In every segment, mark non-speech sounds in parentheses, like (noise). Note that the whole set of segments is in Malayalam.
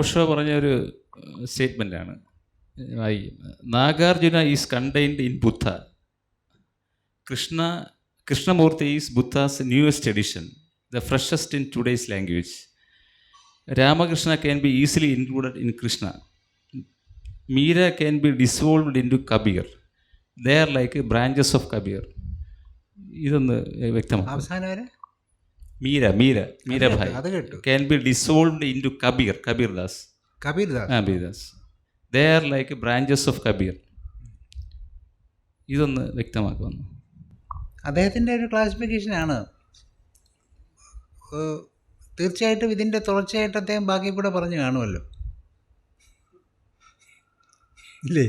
ഓഷോ പറഞ്ഞ ഒരു സ്റ്റേറ്റ്മെന്റാണ് Nagarjuna is contained in Buddha Krishna Krishnamurti is Buddha's newest edition the freshest in today's language Ramakrishna can be easily included in Krishna. Meera can be dissolved in to Kabir they are like branches of Kabir ഇതൊന്ന് വ്യക്തമാണ് അവസാനം മീര മീര മീരഭായ് അത് കേട്ടു can be dissolved in to Kabir Kabir Das Kabir Das Kabir Das they are like branches of Kabir ഇതൊന്ന് വ്യക്തമാക്കുന്നു അദ്ദേഹത്തിന്റെ ഒരു ക്ലാസിഫിക്കേഷനാണ് ആണ്. തീർച്ചയായിട്ടും ഇതിന്റെ തുടർച്ചയായിട്ട് അദ്ദേഹം ബാക്കി കൂടെ പറഞ്ഞു കാണുമല്ലോ. ഇല്ലേ?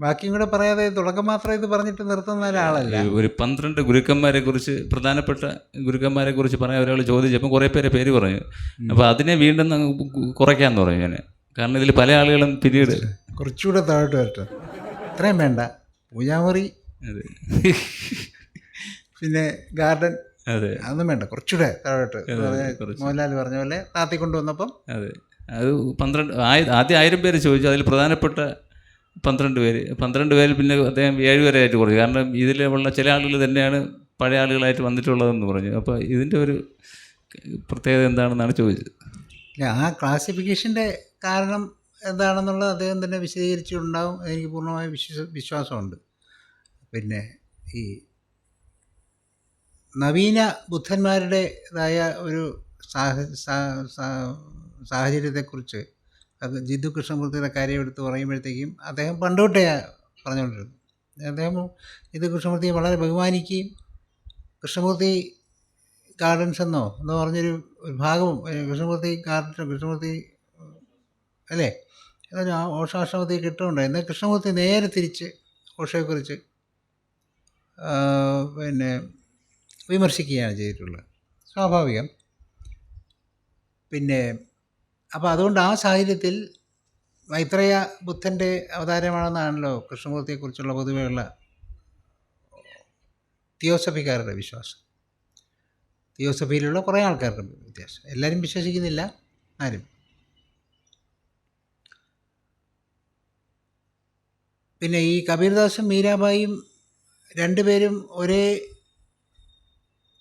ബാക്കിയും കൂടെ പറയാതെ തുടക്കം മാത്രം ഇത് പറഞ്ഞിട്ട് നിർത്തുന്ന ഒരാളല്ല. ഒരു പന്ത്രണ്ട് ഗുരുക്കന്മാരെ കുറിച്ച് പ്രധാനപ്പെട്ട ഗുരുക്കന്മാരെ കുറിച്ച് പറയാൻ ഒരാൾ ചോദിച്ചപ്പോൾ കുറേ പേരെ പേര് പറഞ്ഞു. അപ്പോൾ അതിനെ വീണ്ടും കുറയ്ക്കാന്ന് കുറയ്ക്കാമെന്ന് പറഞ്ഞു ഞാൻ. കാരണം ഇതിൽ പല ആളുകളും പിന്നീട് കുറച്ചുകൂടെ താഴോട്ട് വരട്ടെ. ഇത്രയും വേണ്ട. പൂജാമുറി അതെ. പിന്നെ ഗാർഡൻ. അതെ. അതൊന്നും വേണ്ട. കുറച്ചുകൂടെ താഴോട്ട്. മോഹൻലാൽ പറഞ്ഞ പോലെ താത്തി കൊണ്ടുവന്നപ്പം അതെ. അത് പന്ത്രണ്ട് ആദ്യം ആയിരം പേര് ചോദിച്ചു. അതിൽ പ്രധാനപ്പെട്ട പന്ത്രണ്ട് പേര്. പന്ത്രണ്ട് പേര് പിന്നെ അദ്ദേഹം ഏഴ് വരെ ആയിട്ട് കുറച്ചു. കാരണം ഇതിലുള്ള ചില ആളുകൾ തന്നെയാണ് പഴയ ആളുകളായിട്ട് വന്നിട്ടുള്ളതെന്ന് പറഞ്ഞു. അപ്പോൾ ഇതിന്റെ ഒരു പ്രത്യേകത എന്താണെന്നാണ് ചോദിച്ചത്. ആ ക്ലാസിഫിക്കേഷന്റെ കാരണം എന്താണെന്നുള്ളത് അദ്ദേഹം തന്നെ വിശദീകരിച്ചിട്ടുണ്ടാവും. എനിക്ക് പൂർണമായ വിശ്വ വിശ്വാസമുണ്ട്. പിന്നെ ഈ നവീന ബുദ്ധന്മാരുടേതായ ഒരു സാഹ സാഹചര്യത്തെക്കുറിച്ച് അത് ജിതു കൃഷ്ണമൂർത്തിയുടെ കാര്യം എടുത്ത് പറയുമ്പോഴത്തേക്കും അദ്ദേഹം പണ്ടോട്ടേ പറഞ്ഞുകൊണ്ടിരുന്നു. അദ്ദേഹം ജിതു കൃഷ്ണമൂർത്തിയെ വളരെ ബഹുമാനിക്കുകയും കൃഷ്ണമൂർത്തി ഗാർഡൻസ് എന്നോ എന്ന് പറഞ്ഞൊരു ഭാഗവും കൃഷ്ണമൂർത്തി ഗാർഡൻസ് കൃഷ്ണമൂർത്തി അല്ലേ? അതൊരു ഓഷാശ്രമത്തിൽ കിട്ടുന്നുണ്ട്. എന്നാൽ കൃഷ്ണമൂർത്തി നേരെ തിരിച്ച് ഓഷയെക്കുറിച്ച് പിന്നെ വിമർശിക്കുകയാണ് ചെയ്തിട്ടുള്ളത്. സ്വാഭാവികം. പിന്നെ അപ്പോൾ അതുകൊണ്ട് ആ സാഹചര്യത്തിൽ മൈത്രേയ ബുദ്ധന്റെ അവതാരമാണെന്നാണല്ലോ കൃഷ്ണമൂർത്തിയെക്കുറിച്ചുള്ള പൊതുവെയുള്ള തിയോസഫിക്കാരുടെ വിശ്വാസം. തിയോസഫിയിലുള്ള കുറേ ആൾക്കാരുടെ വ്യത്യാസം. എല്ലാവരും വിശ്വസിക്കുന്നില്ല ആരും. പിന്നെ ഈ കബീർദാസും മീരാബായും രണ്ടുപേരും ഒരേ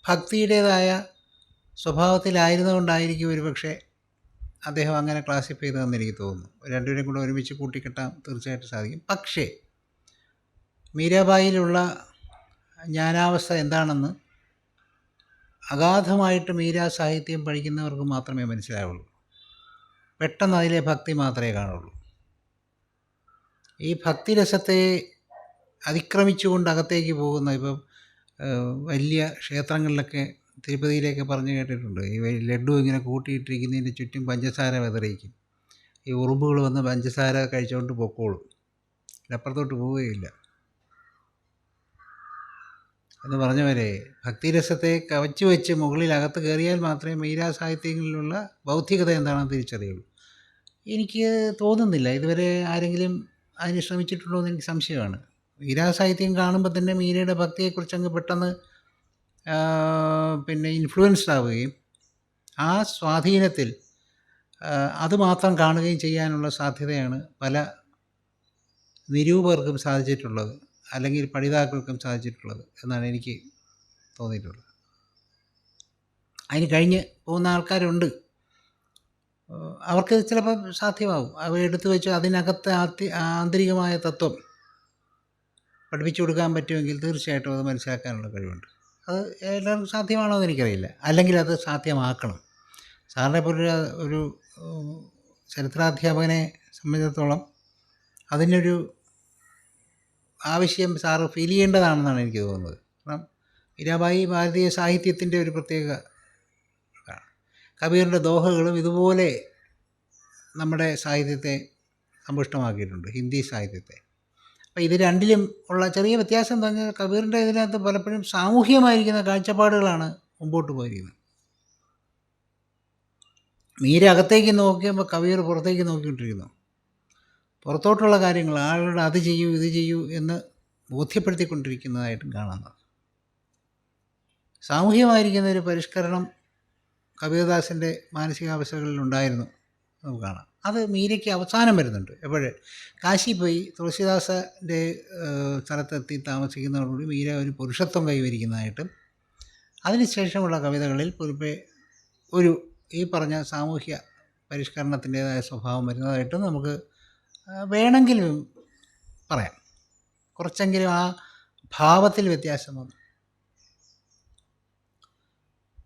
ഭക്തിയുടേതായ സ്വഭാവത്തിലായിരുന്നുകൊണ്ടായിരിക്കും ഒരുപക്ഷെ അദ്ദേഹം അങ്ങനെ ക്ലാസിഫൈ ചെയ്തതെന്ന് എനിക്ക് തോന്നുന്നു. രണ്ടുപേരും കൂടെ ഒരുമിച്ച് കൂട്ടിക്കെട്ടാൻ തീർച്ചയായിട്ടും സാധിക്കും. പക്ഷേ മീരാബായിലുള്ള ജ്ഞാനാവസ്ഥ എന്താണെന്ന് അഗാധമായിട്ട് മീരാ സാഹിത്യം പഠിക്കുന്നവർക്ക് മാത്രമേ മനസ്സിലാവുള്ളൂ. പെട്ടെന്ന് അതിലെ ഭക്തി മാത്രമേ കാണുള്ളൂ. ഈ ഭക്തിരസത്തെ അതിക്രമിച്ചുകൊണ്ട് അകത്തേക്ക് പോകുന്ന ഇപ്പം വലിയ ക്ഷേത്രങ്ങളിലൊക്കെ തിരുപ്പതിയിലേക്ക് പറഞ്ഞു കേട്ടിട്ടുണ്ട്. ഈ ലഡു ഇങ്ങനെ കൂട്ടിയിട്ടിരിക്കുന്നതിന്റെ ചുറ്റും പഞ്ചസാര വിതറിയിക്കും. ഈ ഉറുമ്പുകൾ വന്ന് പഞ്ചസാര കഴിച്ചുകൊണ്ട് പൊക്കോളും. അപ്പുറത്തോട്ട് പോവുകയില്ല. എന്ന് പറഞ്ഞ പോലെ ഭക്തിരസത്തെ കവച്ചു വെച്ച് മുകളിൽ അകത്ത് കയറിയാൽ മാത്രമേ മീരാ സാഹിത്യങ്ങളിലുള്ള ബൗദ്ധികത എന്താണെന്ന് തിരിച്ചറിയുള്ളൂ. എനിക്ക് തോന്നുന്നില്ല. ഇതുവരെ ആരെങ്കിലും അതിന് ശ്രമിച്ചിട്ടുണ്ടോ എന്ന് എനിക്ക് സംശയമാണ്. മീരാ സാഹിത്യം കാണുമ്പോൾ തന്നെ മീരയുടെ ഭക്തിയെക്കുറിച്ച് അങ്ങ് പെട്ടെന്ന് പിന്നെ ഇൻഫ്ലുവൻസ്ഡ് ആവുകയും ആ സ്വാധീനത്തിൽ അതുമാത്രം കാണുകയും ചെയ്യാനുള്ള സാധ്യതയാണ് പല നിരൂപകർക്കും സാധിച്ചിട്ടുള്ളത് അല്ലെങ്കിൽ പഠിതാക്കൾക്കും സാധിച്ചിട്ടുള്ളത് എന്നാണ് എനിക്ക് തോന്നിയിട്ടുള്ളത്. അതിന് കഴിഞ്ഞ് പോകുന്ന ആൾക്കാരുണ്ട്. അവർക്ക് ചിലപ്പോൾ സാധ്യമാവും. അവർ എടുത്തു വെച്ച് അതിനകത്തെ ആത്തി ആന്തരികമായ തത്വം പഠിപ്പിച്ചു കൊടുക്കാൻ പറ്റുമെങ്കിൽ തീർച്ചയായിട്ടും അത് മനസ്സിലാക്കാനുള്ള കഴിവുണ്ട്. അത് എല്ലാവർക്കും സാധ്യമാണോ എന്ന് എനിക്കറിയില്ല. അല്ലെങ്കിൽ അത് സാധ്യമാക്കണം. സാറിനെ പോലൊരു ഒരു ചരിത്രാധ്യാപകനെ സംബന്ധിച്ചിടത്തോളം അതിനൊരു ആവശ്യം സാറ് ഫീൽ ചെയ്യേണ്ടതാണെന്നാണ് എനിക്ക് തോന്നുന്നത്. കാരണം മീരാബായി ഭാരതീയ സാഹിത്യത്തിന്റെ ഒരു പ്രത്യേക കബീറിന്റെ ദോഹകളും ഇതുപോലെ നമ്മുടെ സാഹിത്യത്തെ സമ്പുഷ്ടമാക്കിയിട്ടുണ്ട്. ഹിന്ദി സാഹിത്യത്തെ. അപ്പോൾ ഇത് രണ്ടിലും ഉള്ള ചെറിയ വ്യത്യാസം എന്താ പറഞ്ഞാൽ കബീറിന്റെ ഇതിനകത്ത് പലപ്പോഴും സാമൂഹ്യമായിരിക്കുന്ന കാഴ്ചപ്പാടുകളാണ് മുമ്പോട്ട് പോയിരിക്കുന്നത്. മീര അകത്തേക്ക് നോക്കിയപ്പോൾ കബീർ പുറത്തേക്ക് നോക്കിക്കൊണ്ടിരിക്കുന്നു. പുറത്തോട്ടുള്ള കാര്യങ്ങൾ ആളുകളുടെ അത് ചെയ്യൂ ഇത് ചെയ്യൂ എന്ന് ബോധ്യപ്പെടുത്തിക്കൊണ്ടിരിക്കുന്നതായിട്ടും കാണുന്നത് സാമൂഹ്യമായിരിക്കുന്ന ഒരു പരിഷ്കരണം കബീർദാസിന്റെ മാനസികാവസ്ഥകളിൽ ഉണ്ടായിരുന്നു. നമുക്ക് കാണാം. അത് മീരയ്ക്ക് അവസാനം വരുന്നുണ്ട്. എപ്പോഴും? കാശി പോയി തുളസിദാസന്റെ സ്ഥലത്തെത്തി താമസിക്കുന്നതോടുകൂടി മീര ഒരു പുരുഷത്വം കൈവരിക്കുന്നതായിട്ടും അതിനുശേഷമുള്ള കവിതകളിൽ പൊതുവെ ഒരു ഈ പറഞ്ഞ സാമൂഹ്യ പരിഷ്കരണത്തിന്റേതായ സ്വഭാവം വരുന്നതായിട്ടും നമുക്ക് വേണമെങ്കിലും പറയാം. കുറച്ചെങ്കിലും ആ ഭാവത്തിൽ വ്യത്യാസം വന്നു.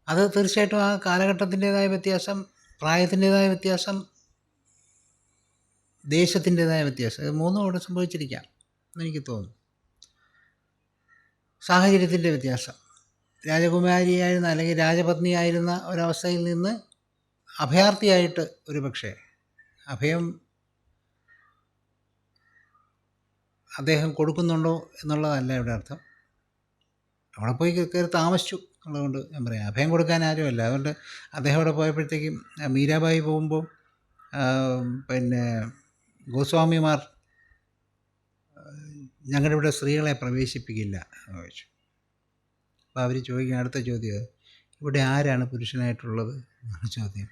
അത് തീർച്ചയായിട്ടും ആ കാലഘട്ടത്തിന്റേതായ വ്യത്യാസം പ്രായത്തിന്റേതായ വ്യത്യാസം ദേശത്തിന്റേതായ വ്യത്യാസം. ഇത് മൂന്നും അവിടെ സംഭവിച്ചിരിക്കാം എന്നെനിക്ക് തോന്നുന്നു. സാഹചര്യത്തിന്റെ വ്യത്യാസം. രാജകുമാരിയായിരുന്ന അല്ലെങ്കിൽ രാജപത്നിയായിരുന്ന ഒരവസ്ഥയിൽ നിന്ന് അഭയാർത്ഥിയായിട്ട് ഒരു പക്ഷേ അഭയം അദ്ദേഹം കൊടുക്കുന്നുണ്ടോ എന്നുള്ളതല്ല ഇവിടെ അർത്ഥം. അവിടെ പോയി കയറി താമസിച്ചു എന്നുള്ളതുകൊണ്ട് ഞാൻ പറയാം. അഭയം കൊടുക്കാൻ ആരുമല്ല. അതുകൊണ്ട് അദ്ദേഹം അവിടെ പോയപ്പോഴത്തേക്കും മീരാബായി പോകുമ്പോൾ പിന്നെ ഗോസ്വാമിമാർ ഞങ്ങളുടെ ഇവിടെ സ്ത്രീകളെ പ്രവേശിപ്പിക്കില്ല എന്ന് ചോദിച്ചു. അപ്പോൾ അവർ ചോദിക്കുക അടുത്ത ചോദ്യം ഇവിടെ ആരാണ് പുരുഷനായിട്ടുള്ളത്? എന്നാണ് ചോദ്യം.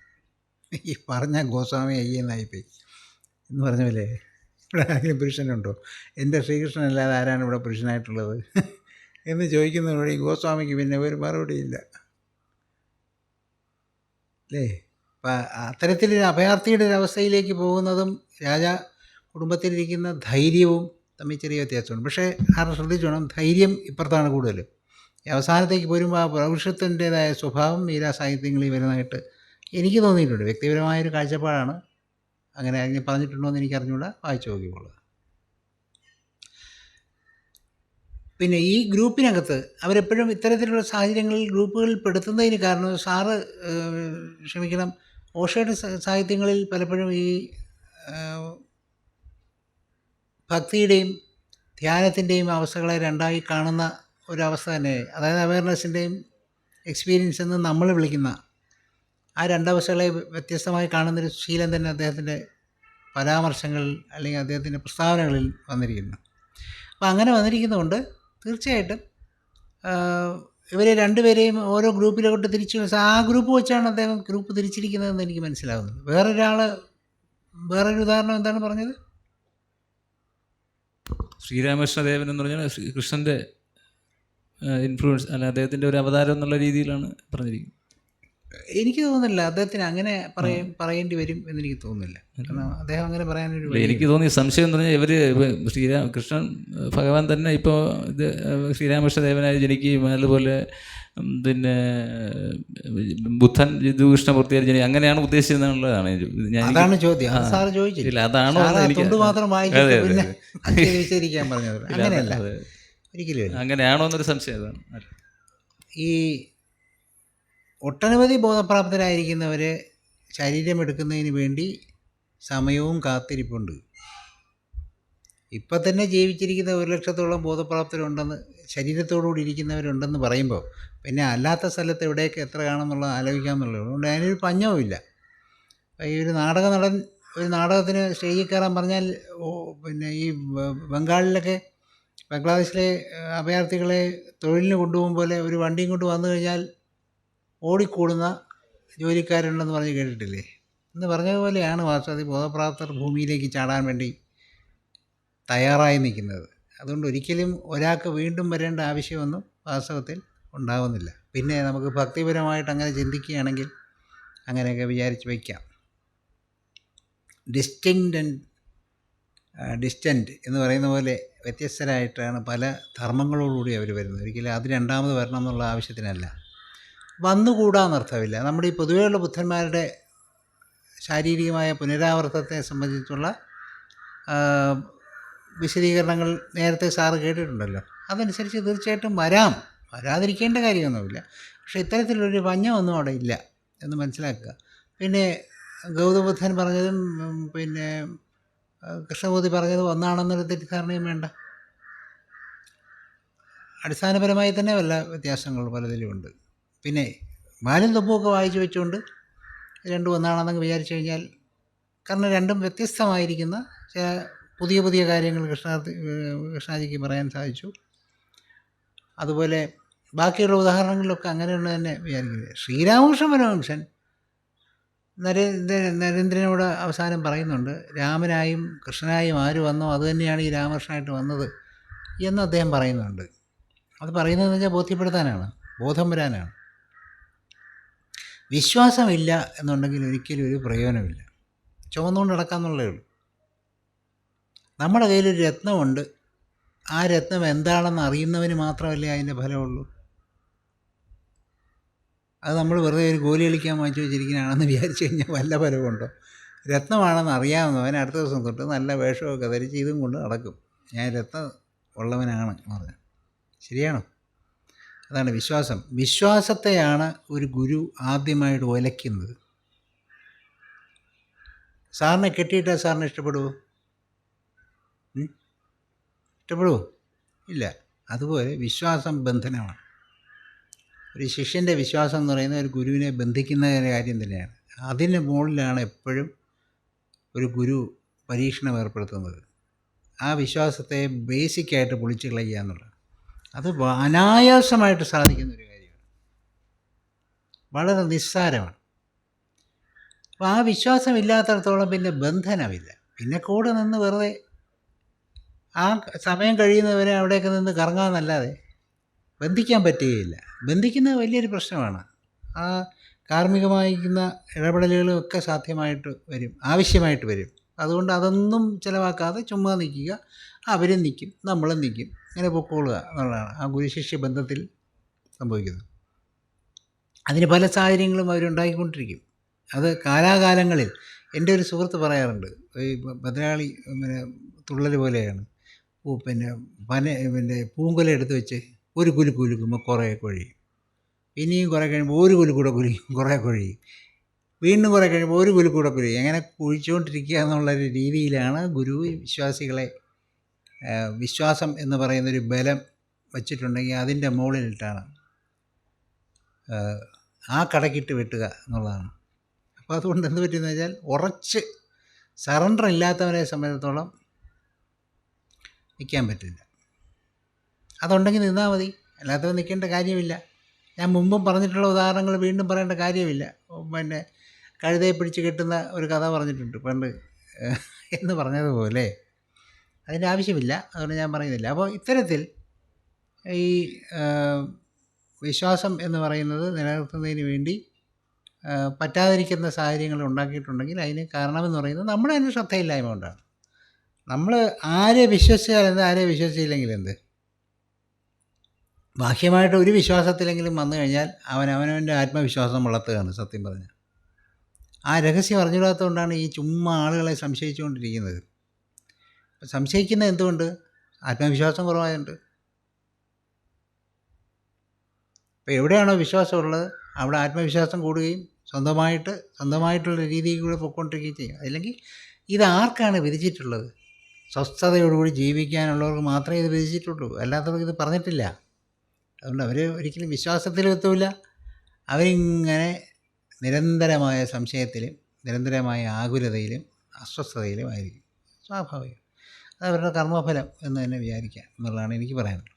ഈ പറഞ്ഞ ഗോസ്വാമി അയ്യെന്നായിപ്പോയി എന്ന് പറഞ്ഞ പോലെ ഇവിടെ ആരെങ്കിലും പുരുഷനുണ്ടോ? എന്റെ ശ്രീകൃഷ്ണനല്ലാതെ ആരാണ് ഇവിടെ പുരുഷനായിട്ടുള്ളത്? എന്ന് ചോദിക്കുന്നതോടെ ഈ ഗോസ്വാമിക്ക് പിന്നെ ഒരു മറുപടിയില്ല അല്ലേ? അപ്പം അത്തരത്തിലൊരു അഭയാർത്ഥിയുടെ ഒരു അവസ്ഥയിലേക്ക് പോകുന്നതും രാജ കുടുംബത്തിലിരിക്കുന്ന ധൈര്യവും തമ്മിൽ ചെറിയ വ്യത്യാസമുണ്ട്. പക്ഷേ ആരും ശ്രദ്ധിച്ചോണം ധൈര്യം ഇപ്പുറത്താണ് കൂടുതൽ. അവസാനത്തേക്ക് പോരുമ്പോൾ ആ പ്രൗരുഷത്തിന്റെതായ സ്വഭാവം മീരാ സാഹിത്യങ്ങളിൽ വരുന്നതായിട്ട് എനിക്ക് തോന്നിയിട്ടുണ്ട്. വ്യക്തിപരമായൊരു കാഴ്ചപ്പാടാണ്. അങ്ങനെ അങ്ങനെ പറഞ്ഞിട്ടുണ്ടോ എന്ന് എനിക്ക് അറിഞ്ഞുകൂടാ വായിച്ചു നോക്കിയുള്ളത് പിന്നെ ഈ ഗ്രൂപ്പിനകത്ത് അവരെപ്പോഴും ഇത്തരത്തിലുള്ള സാഹചര്യങ്ങളിൽ ഗ്രൂപ്പുകളിൽ പെടുത്തുന്നതിന് കാരണം സാറ് ക്ഷമിക്കണം ഓഷയുടെ സാഹിത്യങ്ങളിൽ പലപ്പോഴും ഈ ഭക്തിയുടെയും ധ്യാനത്തിന്റെയും അവസ്ഥകളെ രണ്ടായി കാണുന്ന ഒരവസ്ഥ തന്നെ അതായത് അവയർനെസ്സിന്റെയും എക്സ്പീരിയൻസ് എന്ന് നമ്മൾ വിളിക്കുന്ന ആ രണ്ടവസ്ഥകളെ വ്യത്യസ്തമായി കാണുന്നൊരു ശീലം തന്നെ അദ്ദേഹത്തിന്റെ പരാമർശങ്ങൾ അല്ലെങ്കിൽ അദ്ദേഹത്തിന്റെ പ്രസ്താവനകളിൽ വന്നിരിക്കുന്നു. അപ്പോൾ അങ്ങനെ വന്നിരിക്കുന്നതുകൊണ്ട് തീർച്ചയായിട്ടും ഇവരെ രണ്ടുപേരെയും ഓരോ ഗ്രൂപ്പിലോട്ട് തിരിച്ചു ആ ഗ്രൂപ്പ് വെച്ചാണ് അദ്ദേഹം ഗ്രൂപ്പ് തിരിച്ചിരിക്കുന്നതെന്ന് എനിക്ക് മനസ്സിലാകുന്നത് വേറൊരാൾ വേറൊരു ഉദാഹരണം എന്താണ് പറഞ്ഞത്? ശ്രീരാമകൃഷ്ണദേവൻ എന്ന് പറഞ്ഞാൽ കൃഷ്ണന്റെ ഇൻഫ്ലുവൻസ് അല്ല അദ്ദേഹത്തിന്റെ ഒരു അവതാരം എന്നുള്ള രീതിയിലാണ് പറഞ്ഞിരിക്കുന്നത്. എനിക്ക് തോന്നുന്നില്ല അദ്ദേഹത്തിന് അങ്ങനെ പറയും പറയേണ്ടി വരും എന്ന് എനിക്ക് തോന്നുന്നില്ല. കാരണം അദ്ദേഹം അങ്ങനെ പറയാനൊരു എനിക്ക് തോന്നിയ സംശയം എന്ന് പറഞ്ഞാൽ ഇവർ ശ്രീരാം കൃഷ്ണൻ ഭഗവാൻ തന്നെ ഇപ്പോൾ ഇത് ശ്രീരാമകൃഷ്ണദേവനായി ജനിക്കുകയും അതുപോലെ പിന്നെ ബുദ്ധൻ പൂർത്തിയായി ജനി അങ്ങനെയാണ് ഉദ്ദേശിച്ചതെന്നുള്ളതാണ് ഞാൻ അതാണ് ചോദ്യം. സാർ ചോദിച്ചില്ല. അതാണോ മാത്രം പറഞ്ഞത്. (laughs) അങ്ങനെയല്ല. ഒരിക്കലും അങ്ങനെയാണോ എന്നൊരു സംശയം അതാണ്. ഈ ഒട്ടനവധി ബോധപ്രാപ്തരായിരിക്കുന്നവർ ശരീരം എടുക്കുന്നതിന് വേണ്ടി സമയവും കാത്തിരിപ്പുണ്ട്. ഇപ്പം തന്നെ ജീവിച്ചിരിക്കുന്ന ഒരു ലക്ഷത്തോളം ബോധപ്രാപ്തരുണ്ടെന്ന് ശരീരത്തോടുകൂടി ഇരിക്കുന്നവരുണ്ടെന്ന് പറയുമ്പോൾ പിന്നെ അല്ലാത്ത സ്ഥലത്ത് എവിടെയൊക്കെ എത്ര കാണുമെന്നുള്ളത് ആലോചിക്കാമെന്നുള്ളത് അതുകൊണ്ട് അതിനൊരു പഞ്ഞവുമില്ല. ഈ ഒരു നാടക നടൻ ഒരു നാടകത്തിന് സ്റ്റേജിൽ കയറാൻ പറഞ്ഞാൽ പിന്നെ ഈ ബംഗാളിലൊക്കെ ബംഗ്ലാദേശിലെ അഭയാർത്ഥികളെ തൊഴിലിന് കൊണ്ടുപോകും പോലെ ഒരു വണ്ടിയും കൊണ്ട് വന്നു കഴിഞ്ഞാൽ ഓടിക്കൂടുന്ന ജോലിക്കാരുണ്ടെന്ന് പറഞ്ഞ് കേട്ടിട്ടില്ലേ? എന്ന് പറഞ്ഞതുപോലെയാണ് വാസ്തവത്തിൽ ബോധപ്രാപ്തർ ഭൂമിയിലേക്ക് ചാടാൻ വേണ്ടി തയ്യാറായി നിൽക്കുന്നത്. അതുകൊണ്ട് ഒരിക്കലും ഒരാൾക്ക് വീണ്ടും വരേണ്ട ആവശ്യമൊന്നും വാസ്തവത്തിൽ ഉണ്ടാവുന്നില്ല. പിന്നെ നമുക്ക് ഭക്തിപരമായിട്ട് അങ്ങനെ ചിന്തിക്കുകയാണെങ്കിൽ അങ്ങനെയൊക്കെ വിചാരിച്ച് വയ്ക്കാം. ഡിസ്റ്റിങ്റ്റ് ആൻഡ് ഡിസ്റ്റന്റ് എന്ന് പറയുന്ന പോലെ വ്യത്യസ്തരായിട്ടാണ് പല ധർമ്മങ്ങളോടുകൂടി അവർ വരുന്നത്. ഒരിക്കലും അത് രണ്ടാമത് വരണം എന്നുള്ള ആവശ്യത്തിനല്ല. വന്നുകൂടാന്നർത്ഥമില്ല. നമ്മുടെ ഈ പൊതുവെയുള്ള ബുദ്ധന്മാരുടെ ശാരീരികമായ പുനരാവർത്തത്തെ സംബന്ധിച്ചുള്ള വിശദീകരണങ്ങൾ നേരത്തെ സാറ് കേട്ടിട്ടുണ്ടല്ലോ. അതനുസരിച്ച് തീർച്ചയായിട്ടും വരാം. വരാതിരിക്കേണ്ട കാര്യമൊന്നുമില്ല. പക്ഷേ ഇത്തരത്തിലൊരു പഞ്ഞമൊന്നും അവിടെ ഇല്ല എന്ന് മനസ്സിലാക്കുക. പിന്നെ ഗൗതബുദ്ധൻ പറഞ്ഞതും പിന്നെ കൃഷ്ണമൂർത്തി പറഞ്ഞതും ഒന്നാണെന്നൊരു തെറ്റിദ്ധാരണയും വേണ്ട. അടിസ്ഥാനപരമായി തന്നെ വല്ല വ്യത്യാസങ്ങൾ പലതിലുമുണ്ട് പിന്നെ ബാലും തൊപ്പുമൊക്കെ വായിച്ചു വെച്ചുകൊണ്ട് രണ്ടും ഒന്നാണെന്നങ്ങ് വിചാരിച്ചു കഴിഞ്ഞാൽ കാരണം രണ്ടും വ്യത്യസ്തമായിരിക്കുന്ന പുതിയ പുതിയ കാര്യങ്ങൾ കൃഷ്ണാർത്ഥി കൃഷ്ണാജിക്ക് പറയാൻ സാധിച്ചു. അതുപോലെ ബാക്കിയുള്ള ഉദാഹരണങ്ങളിലൊക്കെ അങ്ങനെയുള്ള തന്നെ വിചാരിക്കുന്നത്. ശ്രീരാമകൃഷ്ണ പരമഹംസൻ നരേന്ദ്ര നരേന്ദ്രനോട് അവസാനം പറയുന്നുണ്ട് രാമനായും കൃഷ്ണനായും ആര് വന്നോ അതുതന്നെയാണ് ഈ രാമകൃഷ്ണനായിട്ട് വന്നത് എന്ന് അദ്ദേഹം പറയുന്നുണ്ട്. അത് പറയുന്നതെന്ന് വെച്ചാൽ ബോധ്യപ്പെടുത്താനാണ് ബോധം വരാനാണ്. വിശ്വാസമില്ല എന്നുണ്ടെങ്കിൽ ഒരിക്കലും ഒരു പ്രയോജനമില്ല. ചുമന്നുകൊണ്ട് നടക്കാമെന്നുള്ളേ ഉള്ളൂ. നമ്മുടെ കയ്യിലൊരു രത്നമുണ്ട്. ആ രത്നം എന്താണെന്ന് അറിയുന്നവന് മാത്രമല്ലേ അതിന്റെ ഫലമുള്ളൂ. അത് നമ്മൾ വെറുതെ ഒരു ഗോലി കളിക്കാൻ വാങ്ങിച്ചു വെച്ചിരിക്കുന്നതാണെന്ന് വിചാരിച്ചു കഴിഞ്ഞാൽ വല്ല ഫലമുണ്ടോ? രത്നമാണെന്ന് അറിയാവുന്നവൻ അടുത്ത ദിവസം തൊട്ട് നല്ല വേഷമൊക്കെ ധരിച്ച് ഇതും കൊണ്ട് നടക്കും. ഞാൻ രത്നം ഉള്ളവനാണ് എന്ന് പറഞ്ഞു ശരിയാണോ? അതാണ് വിശ്വാസം. വിശ്വാസത്തെയാണ് ഒരു ഗുരു ആദ്യമായിട്ട് ഒലയ്ക്കുന്നത്. സാറിനെ കെട്ടിയിട്ടാൽ സാറിന് ഇഷ്ടപ്പെടുമോ? ഇഷ്ടപ്പെടുമോ ഇല്ല. അതുപോലെ വിശ്വാസം ബന്ധനമാണ്. ഒരു ശിഷ്യന്റെ വിശ്വാസം എന്ന് പറയുന്നത് ഒരു ഗുരുവിനെ ബന്ധിക്കുന്ന കാര്യം തന്നെയാണ്. അതിന് മുകളിലാണ് എപ്പോഴും ഒരു ഗുരു പരീക്ഷണം ഏർപ്പെടുത്തുന്നത്. ആ വിശ്വാസത്തെ ബേസിക്കായിട്ട് പൊളിച്ചു കളയുക എന്നുള്ളത്. അത് അനായാസമായിട്ട് സാധിക്കുന്ന ഒരു കാര്യമാണ്. വളരെ നിസ്സാരമാണ്. അപ്പോൾ ആ വിശ്വാസം ഇല്ലാത്തടത്തോളം പിന്നെ ബന്ധനമില്ല. പിന്നെ കൂടെ നിന്ന് വെറുതെ ആ സമയം കഴിയുന്നവരെ അവിടെയൊക്കെ നിന്ന് കറങ്ങാമെന്നല്ലാതെ ബന്ധിക്കാൻ പറ്റുകയില്ല. ബന്ധിക്കുന്നത് വലിയൊരു പ്രശ്നമാണ്. ആ കാർമ്മികമായിരിക്കുന്ന ഇടപെടലുകളും ഒക്കെ സാധ്യമായിട്ട് വരും. ആവശ്യമായിട്ട് വരും. അതുകൊണ്ട് അതൊന്നും ചിലവാക്കാതെ ചുമ്മാ നിൽക്കുക. അവരും നിൽക്കും നമ്മളും നിൽക്കും. ഇങ്ങനെ പൊക്കോളുക എന്നുള്ളതാണ് ആ ഗുരുശിഷ്യ ബന്ധത്തിൽ സംഭവിക്കുന്നത്. അതിന് പല സാഹചര്യങ്ങളും അവരുണ്ടാക്കിക്കൊണ്ടിരിക്കും അത് കാലാകാലങ്ങളിൽ എന്റെ ഒരു സുഹൃത്ത് പറയാറുണ്ട്. ഈ ഭദ്രാളി പിന്നെ തുള്ളൽ പോലെയാണ്. പിന്നെ പന പിന്നെ പൂങ്കൊല എടുത്ത് വെച്ച് ഒരു കുലു കുലുക്കുമ്പോൾ കുറേ കൊഴിയും പിന്നെയും കുറേ കഴിയുമ്പോൾ ഒരു കുലു കൂടെ കുലിക്കും കുറേ കൊഴിയും വീണ്ടും കുറേ കഴിയുമ്പോൾ ഒരു കുലു കൂടെ കുലിക്കും. അങ്ങനെ കുഴിച്ചുകൊണ്ടിരിക്കുക എന്നുള്ളൊരു രീതിയിലാണ് ഗുരു വിശ്വാസികളെ വിശ്വാസം എന്ന് പറയുന്നൊരു ബലം വച്ചിട്ടുണ്ടെങ്കിൽ അതിന്റെ മുകളിലിട്ടാണ് ആ, കടക്കിട്ട് വെട്ടുക എന്നുള്ളതാണ്. അപ്പോൾ അതുകൊണ്ട് എന്ത് പറ്റുമെന്ന് വെച്ചാൽ ഉറച്ച് സറണ്ടർ ഇല്ലാത്തവരെ സംബന്ധിച്ചിടത്തോളം നിൽക്കാൻ പറ്റില്ല. അതുണ്ടെങ്കിൽ നിന്നാൽ മതി. അല്ലാത്തവർ നിൽക്കേണ്ട കാര്യമില്ല. ഞാൻ മുമ്പും പറഞ്ഞിട്ടുള്ള ഉദാഹരണങ്ങൾ വീണ്ടും പറയേണ്ട കാര്യമില്ല. പിന്നെ കഴുതയെ പിടിച്ച് കെട്ടുന്ന ഒരു കഥ പറഞ്ഞിട്ടുണ്ട്. പണ്ട് എന്ന് പറഞ്ഞതുപോലെ അതിന്റെ ആവശ്യമില്ല അതുകൊണ്ട് ഞാൻ പറയുന്നില്ല. അപ്പോൾ ഇത്തരത്തിൽ ഈ വിശ്വാസം എന്ന് പറയുന്നത് നിലനിർത്തുന്നതിന് വേണ്ടി പറ്റാതിരിക്കുന്ന സാഹചര്യങ്ങൾ ഉണ്ടാക്കിയിട്ടുണ്ടെങ്കിൽ അതിന് കാരണമെന്ന് പറയുന്നത് നമ്മുടെ തന്നെ ശ്രദ്ധയില്ലായ്മ കൊണ്ടാണ്. നമ്മൾ ആരെ വിശ്വസിച്ചാൽ എന്ത് ആരെ വിശ്വസിച്ചില്ലെങ്കിൽ എന്ത്? ബാഹ്യമായിട്ട് ഒരു വിശ്വാസത്തിലെങ്കിലും വന്നു കഴിഞ്ഞാൽ അവൻ അവനവന്റെ ആത്മവിശ്വാസം വളർത്തുകയാണ് സത്യം പറഞ്ഞാൽ. ആ രഹസ്യം അറിഞ്ഞിടാത്തതുകൊണ്ടാണ് ഈ ചുമ്മാ ആളുകളെ സംശയിച്ചുകൊണ്ടിരിക്കുന്നത്. സംശയിക്കുന്നത് എന്തുകൊണ്ട്? ആത്മവിശ്വാസം കുറവായുണ്ട്. ഇപ്പോൾ എവിടെയാണോ വിശ്വാസമുള്ളത് അവിടെ ആത്മവിശ്വാസം കൂടുകയും സ്വന്തമായിട്ട് സ്വന്തമായിട്ടുള്ള രീതിയിൽ കൂടെ പൊയ്ക്കൊണ്ടിരിക്കുകയും ചെയ്യും. അല്ലെങ്കിൽ ഇത് ആർക്കാണ് വിധിച്ചിട്ടുള്ളത്? സ്വസ്ഥതയോടുകൂടി ജീവിക്കാനുള്ളവർക്ക് മാത്രമേ ഇത് വിധിച്ചിട്ടുള്ളൂ. അല്ലാത്തവർക്ക് ഇത് പറഞ്ഞിട്ടില്ല. അതുകൊണ്ട് അവർ ഒരിക്കലും വിശ്വാസത്തിലെത്തൂല അവരിങ്ങനെ നിരന്തരമായ സംശയത്തിലും നിരന്തരമായ ആകുലതയിലും അസ്വസ്ഥതയിലും ആയിരിക്കും. സ്വാഭാവികം. അവരുടെ കർമ്മഫലം എന്ന് തന്നെ വിചാരിക്കാം എന്നുള്ളതാണ് എനിക്ക് പറയാനുള്ളത്.